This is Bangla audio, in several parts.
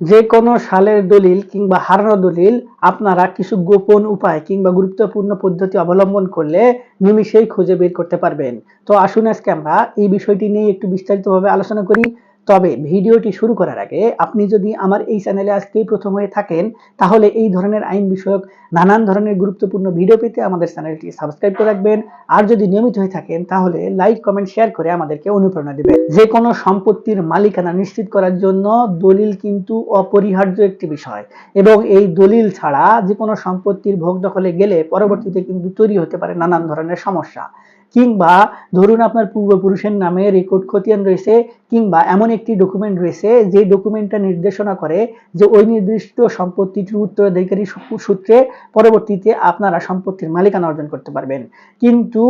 যে কোনো সালের দলিল কিংবা হারানো দলিল আপনারা কিছু গোপন উপায় কিংবা গুরুত্বপূর্ণ পদ্ধতি অবলম্বন করলে নিমিষেই খুঁজে বের করতে পারবেন। তো আসুন আজকে আমরা এই বিষয়টি নিয়ে একটু বিস্তারিতভাবে আলোচনা করি। তবে ভিডিওটি শুরু করার আগে আপনি যদি আমার এই চ্যানেলে আজকেই প্রথম হয়ে থাকেন, তাহলে এই ধরনের আইন বিষয়ক নানান ধরনের গুরুত্বপূর্ণ ভিডিও পেতে আমাদের চ্যানেলটি সাবস্ক্রাইব করে রাখবেন। আর যদি নিয়মিত হয়ে থাকেন, তাহলে লাইক, কমেন্ট, শেয়ার করে আমাদেরকে অনুপ্রেরণা দিবেন। যে কোনো সম্পত্তির মালিকানা নিশ্চিত করার জন্য দলিল কিন্তু অপরিহার্য একটি বিষয়। এবং এই দলিল ছাড়া যে কোনো সম্পত্তির ভোগ দখলে গেলে পরবর্তীতে কিন্তু তৈরি হতে পারে নানান ধরনের সমস্যা। কিংবা ধরুন আপনার পূর্বপুরুষের নামে রেকর্ড খতিয়ান রয়েছে, কিংবা এমন একটি ডকুমেন্ট রয়েছে যে ডকুমেন্টটা নির্দেশনা করে যে ওই নির্দিষ্ট সম্পত্তিটির উত্তরাধিকারী সূত্রে পরবর্তীতে আপনারা সম্পত্তির মালিকানা অর্জন করতে পারবেন। কিন্তু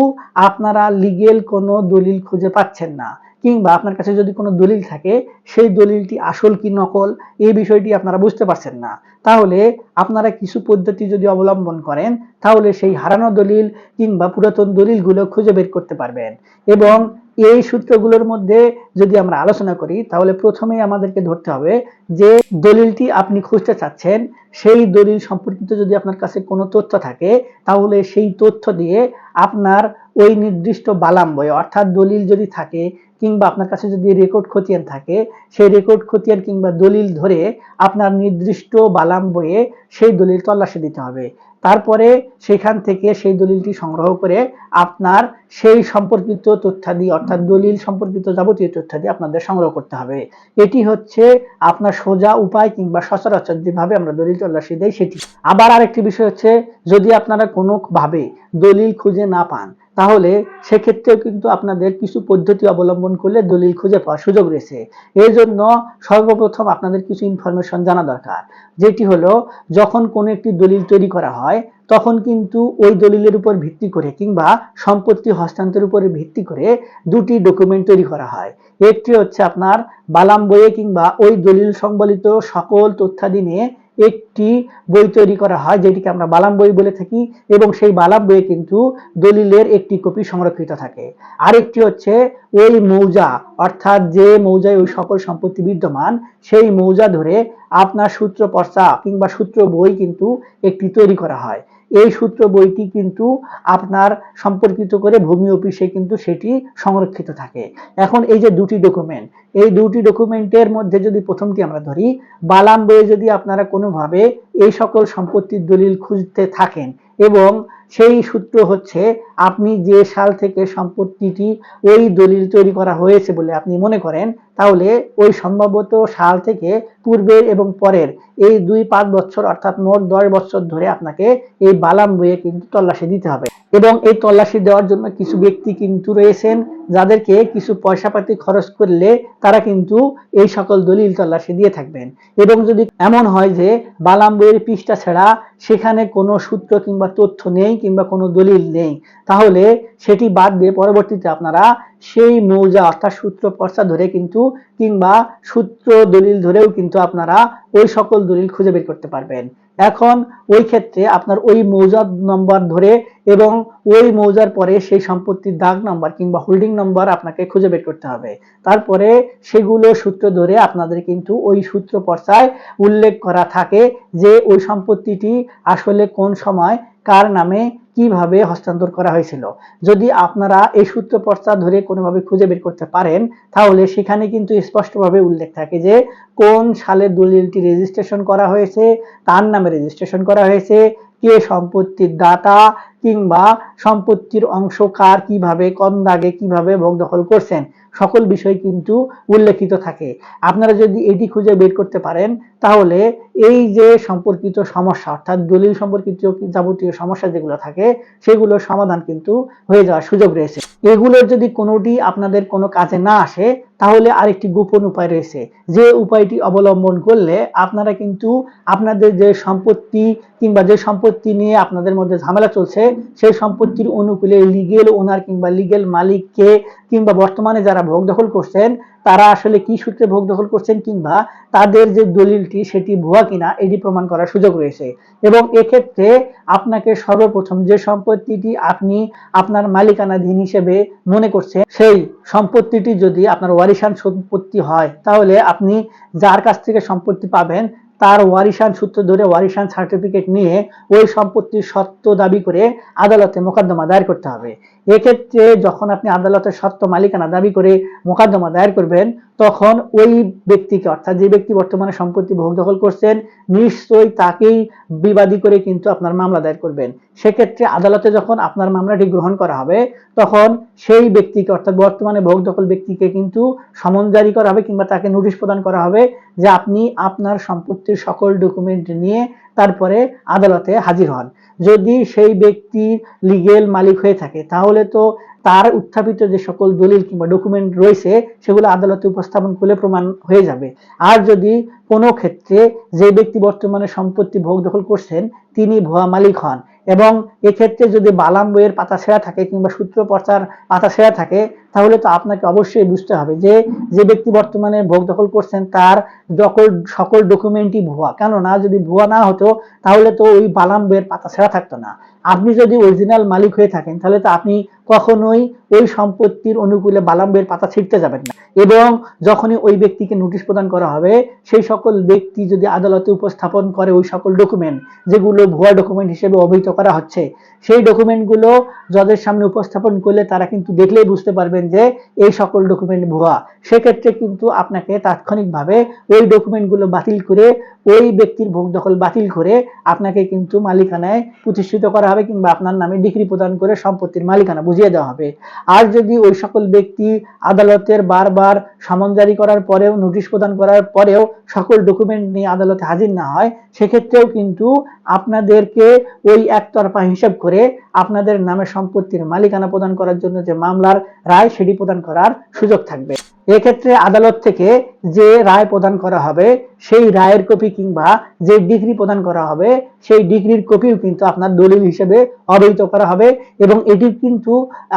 আপনারা লিগেল কোনো দলিল খুঁজে পাচ্ছেন না। কিংবা আপনার কাছে যদি কোনো দলিল থাকে, সেই দলিলটি আসল কি নকল, এই বিষয়টি আপনারা বুঝতে পারছেন না। তাহলে আপনারা কিছু পদ্ধতি যদি অবলম্বন করেন, তাহলে সেই হারানো দলিল কিংবা পুরাতন দলিলগুলো খুঁজে বের করতে পারবেন। এবং এই সূত্রগুলোর মধ্যে যদি আমরা আলোচনা করি, তাহলে প্রথমে আমাদেরকে ধরতে হবে যে দলিলটি আপনি খুঁজতে চাচ্ছেন, সেই দলিল সম্পর্কিত যদি আপনার কাছে কোনো তথ্য থাকে, তাহলে সেই তথ্য দিয়ে আপনার ওই নির্দিষ্ট বালাম বই অর্থাৎ দলিল যদি থাকে কিংবা আপনার কাছে যদি রেকর্ড খতিয়ান থাকে, সেই রেকর্ড খতিয়ান কিংবা দলিল ধরে আপনার নির্দিষ্ট বালাম বইয়ে সেই দলিল তল্লাশি দিতে হবে। তারপরে সেখান থেকে সেই দলিলটি সংগ্রহ করে আপনার সেই সম্পর্কিত তথ্যাদি, অর্থাৎ দলিল সম্পর্কিত যাবতীয় তথ্যাদি আপনাদের সংগ্রহ করতে হবে। এটি হচ্ছে আপনার সোজা উপায় কিংবা সচরাচর যেভাবে আমরা দলিল তল্লাশি দেই সেটি। আবার আরেকটি বিষয় হচ্ছে, যদি আপনারা কোনোভাবে দলিল খুঁজে না পান তাহলে সেক্ষেত্রেও কিন্তু আপনাদের কিছু পদ্ধতি অবলম্বন করলে দলিল খুঁজে পাওয়ার সুযোগ রয়েছে। এই জন্য সর্বপ্রথম আপনাদের কিছু ইনফরমেশন জানা দরকার, যেটি হলো যখন কোনো একটি দলিল তৈরি করা হয়, তখন কিন্তু ওই দলিলের উপর ভিত্তি করে কিংবা সম্পত্তি হস্তান্তরের উপরে ভিত্তি করে দুটি ডকুমেন্ট তৈরি করা হয়। একটি হচ্ছে আপনার বালাম বইয়ে কিংবা ওই দলিল সংবলিত সকল তথ্যাদি নিয়ে একটি বই তৈরি করা হয়, যেটিকে আমরা বালাম বই বলে থাকি এবং সেই বালাম বইয়ে কিন্তু দলিলের একটি কপি সংরক্ষিত থাকে। আরেকটি হচ্ছে ওই মৌজা, অর্থাৎ যে মৌজায় ওই সকল সম্পত্তি বিদ্যমান, সেই মৌজা ধরে আপনার সূত্র পর্চা কিংবা সূত্র বই কিন্তু একটি তৈরি করা হয়। এই সূত্র বইটি কিন্তু আপনার সম্পর্কিত করে ভূমি অফিসে কিন্তু সেটি সংরক্ষিত থাকে। এখন এই যে দুটি ডকুমেন্ট এই দুটি ডকুমেন্টের মধ্যে যদি প্রথমটি আমরা ধরি, বালাম বইয়ে যদি আপনারা কোনোভাবে এই সকল সম্পত্তির দলিল খুঁজতে থাকেন এবং সেই সূত্র হচ্ছে আপনি যে সাল থেকে সম্পত্তিটি ওই দলিল তৈরি করা হয়েছে বলে আপনি মনে করেন, তাহলে ওই সম্ভবত সাল থেকে পূর্বের এবং পরের এই দুই পাঁচ বছর অর্থাৎ মোট দশ বছর ধরে আপনাকে এই বালাম বইয়ে কিন্তু তল্লাশি দিতে হবে। এবং এই তল্লাশি দেওয়ার জন্য কিছু ব্যক্তি কিন্তু রয়েছেন যাদেরকে কিছু পয়সা পাতি খরচ করলে তারা কিন্তু এই সকল দলিল তল্লাশি দিয়ে থাকবেন। এবং যদি এমন হয় যে বালাম বইয়ের পৃষ্ঠা ছাড়া সেখানে কোনো সূত্র কিংবা তথ্য নেই কিংবা কোনো দলিল নেই, তাহলে সেটি বাদ দিয়ে পরবর্তীতে আপনারা সেই মৌজা অর্থাৎ সূত্র পর্চা ধরে কিন্তু কিংবা সূত্র দলিল ধরেও কিন্তু আপনারা ওই সকল দলিল খুঁজে বের করতে পারবেন। এখন ওই ক্ষেত্রে আপনার ওই মৌজার নম্বর ধরে এবং ওই মৌজার পরে সেই সম্পত্তির দাগ নাম্বার কিংবা হোল্ডিং নাম্বার আপনাকে খুঁজে বের করতে হবে। তারপরে সেগুলো সূত্র ধরে আপনাদের কিন্তু ওই সূত্র পর্চায় উল্লেখ করা থাকে যে ওই সম্পত্তিটি আসলে কোন সময় কার নামে কীভাবে হস্তান্তর করা হয়েছিল? যদি আপনারা এই সূত্র পর্চা ধরে কোনোভাবে খুঁজে বের করতে পারেন, তাহলে সেখানে কিন্তু স্পষ্টভাবে উল্লেখ থাকে যে, কোন সালে দলিলটি রেজিস্ট্রেশন করা হয়েছে, তার নামে রেজিস্ট্রেশন করা হয়েছে, কে সম্পত্তির দাতা কিংবা সম্পত্তির অংশ কার কীভাবে, কোন দাগে কীভাবে ভোগ দখল করছেন, সকল বিষয় কিন্তু উল্লেখিত থাকে। আপনারা যদি এটি খুঁজে বের করতে পারেন, তাহলে এই যে সম্পর্কিত সমস্যা, অর্থাৎ দলিল সম্পর্কিত যাবতীয় সমস্যা যেগুলো থাকে, সেগুলোর সমাধান কিন্তু হয়ে যাওয়ার সুযোগ রয়েছে। এগুলোর যদি কোনোটি আপনাদের কোনো কাজে না আসে তাহলে আরেকটি গোপন উপায় রয়েছে। যে উপায়টি অবলম্বন করলে আপনারা কিন্তু আপনাদের যে সম্পত্তি কিংবা যে সম্পত্তি নিয়ে আপনাদের মধ্যে ঝামেলা চলছে, সেই সম্পত্তির অনুকূলে লিগেল ওনার কিংবা লিগেল মালিককে কিংবা বর্তমানে যারা ভোগ দখল করছেন, তারা আসলে কি সূত্রে ভোগ দখল করছেন কিংবা তাদের যে দলিলটি সেটি ভুয়া কিনা, এটি প্রমাণ করার সুযোগ রয়েছে। এবং এক্ষেত্রে আপনাকে সর্বপ্রথম যে সম্পত্তিটি আপনি আপনার মালিকানাধীন হিসেবে মনে করছেন, সেই সম্পত্তিটি যদি আপনার ওয়ারিশান সম্পত্তি হয় তাহলে আপনি যার কাছ থেকে সম্পত্তি পাবেন তার ওয়ারিশান সূত্র ধরে ওয়ারিশান সার্টিফিকেট নিয়ে ওই সম্পত্তির সত্য দাবি করে আদালতে মোকদ্দমা দায়ের করতে হবে। এক্ষেত্রে যখন আপনি আদালতের সত্য মালিকানা দাবি করে মোকদ্দমা দায়ের করবেন, তখন ওই ব্যক্তিকে, অর্থাৎ যে ব্যক্তি বর্তমানে সম্পত্তি ভোগ দখল করছেন, নিশ্চয়ই তাকেই বিবাদী করে কিন্তু আপনার মামলা দায়ের করবেন। সেক্ষেত্রে আদালতে যখন আপনার মামলাটি গ্রহণ করা হবে, তখন সেই ব্যক্তিকে, অর্থাৎ বর্তমানে ভোগ দখল ব্যক্তিকে কিন্তু সমন জারি করা হবে কিংবা তাকে নোটিশ প্রদান করা হবে যে আপনি আপনার সম্পত্তির সকল ডকুমেন্ট নিয়ে তারপরে আদালতে হাজির হন। যদি সেই ব্যক্তি লিগেল মালিক হয়ে থাকে, তাহলে তো তার উত্থাপিত যে সকল দলিল কিংবা ডকুমেন্ট রয়েছে, সেগুলো আদালতে উপস্থাপন করলে প্রমাণ হয়ে যাবে। আর যদি কোনো ক্ষেত্রে যে ব্যক্তি বর্তমানে সম্পত্তি ভোগ দখল করছেন, তিনি ভুয়া মালিক হন। এবং এক্ষেত্রে যদি বালাম বইয়ের পাতা সেরা থাকে কিংবা সূত্র পর্চার পাতা সেরা থাকে, তাহলে তো আপনাকে অবশ্যই বুঝতে হবে যে যে ব্যক্তি বর্তমানে ভোগ দখল করছেন তার সকল সকল ডকুমেন্টই ভুয়া। কেননা যদি ভুয়া না হতো, তাহলে তো ওই বালাম বইয়ের পাতা ছেঁড়া থাকতো না। আপনি যদি অরিজিনাল মালিক হয়ে থাকেন, তাহলে তো আপনি কখনোই ওই সম্পত্তির অনুকূলে বালাম বইয়ের পাতা ছিঁড়তে যাবেন না। এবং যখনই ওই ব্যক্তিকে নোটিশ প্রদান করা হবে, সেই সকল ব্যক্তি যদি আদালতে উপস্থাপন করে ওই সকল ডকুমেন্ট যেগুলো ভুয়া ডকুমেন্ট হিসেবে অভিহিত করা হচ্ছে, সেই ডকুমেন্টগুলো জজের সামনে উপস্থাপন করলে তারা কিন্তু দেখলেই বুঝতে পারবেন যে এই সকল ডকুমেন্ট ভুয়া। সেক্ষেত্রে কিন্তু আপনাকে তাৎক্ষণিকভাবে ওই ডকুমেন্টগুলো বাতিল করে ওই ব্যক্তির ভোগ দখল বাতিল করে আপনাকে কিন্তু মালিকানায় প্রতিষ্ঠিত করা হবে কিংবা আপনার নামে ডিগ্রি প্রদান করে সম্পত্তির মালিকানা বুঝিয়ে দেওয়া হবে। আর যদি ওই সকল ব্যক্তি আদালতের বারবার সমন জারি করার পরেও, নোটিশ প্রদান করার পরেও সকল ডকুমেন্ট নিয়ে আদালতে হাজির না হয়, সেক্ষেত্রেও কিন্তু আপনাদেরকে ওই একতরফা হিসাব করে আপনাদের নামে সম্পত্তির মালিকানা প্রদান করার জন্য যে মামলার রায় সেটি প্রদান করার সুযোগ থাকবে। এক্ষেত্রে আদালত থেকে যে রায় প্রদান করা হবে, সেই রায়ের কপি কিংবা যে ডিগ্রি প্রদান করা হবে, সেই ডিগ্রির কপিও কিন্তু আপনার দলিল হিসেবে অবহিত করা হবে এবং এটি কিন্তু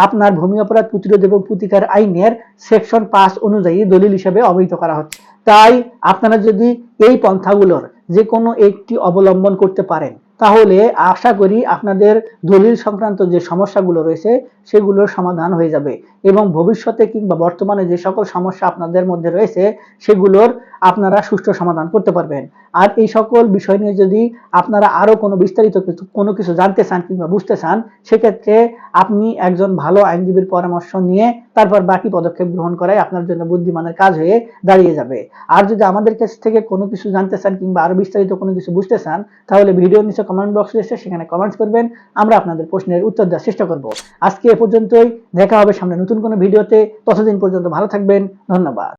আপনার ভূমি অপরাধ প্রতিরোধ এবং প্রতিকার আইনের সেকশন পাঁচ অনুযায়ী দলিল হিসেবে অবহিত করা হচ্ছে। তাই আপনারা যদি এই পন্থাগুলোর যে কোনো একটি অবলম্বন করতে পারেন। তাহলে আশা করি আপনাদের দলিল সংক্রান্ত যে সমস্যাগুলো রয়েছে, সেগুলোর সমাধান হয়ে যাবে এবং ভবিষ্যতে কিংবা বর্তমানে যে সকল সমস্যা আপনাদের মধ্যে রয়েছে, সেগুলোর আপনারা সুষ্ঠু সমাধান করতে পারবেন। আর এই সকল বিষয় নিয়ে যদি আপনারা আরও কোনো বিস্তারিত কিছু, কোনো কিছু জানতে চান কিংবা বুঝতে চান, সেক্ষেত্রে আপনি একজন ভালো আইনজীবীর পরামর্শ নিয়ে তারপর বাকি পদক্ষেপ গ্রহণ করাই আপনার জন্য বুদ্ধিমানের কাজ হয়ে দাঁড়িয়ে যাবে। আর যদি আমাদের কাছ থেকে কোনো কিছু জানতে চান কিংবা আরও বিস্তারিত কোনো কিছু বুঝতে চান, তাহলে ভিডিও নিচে কমেন্ট বক্স রয়েছে সেখানে কমেন্টস করবেন। আমরা আপনাদের প্রশ্নের উত্তর দেওয়ার চেষ্টা করব। আজকে এ পর্যন্তই। দেখা হবে সামনে নতুন কোনো ভিডিওতে। ততদিন পর্যন্ত ভালো থাকবেন। ধন্যবাদ।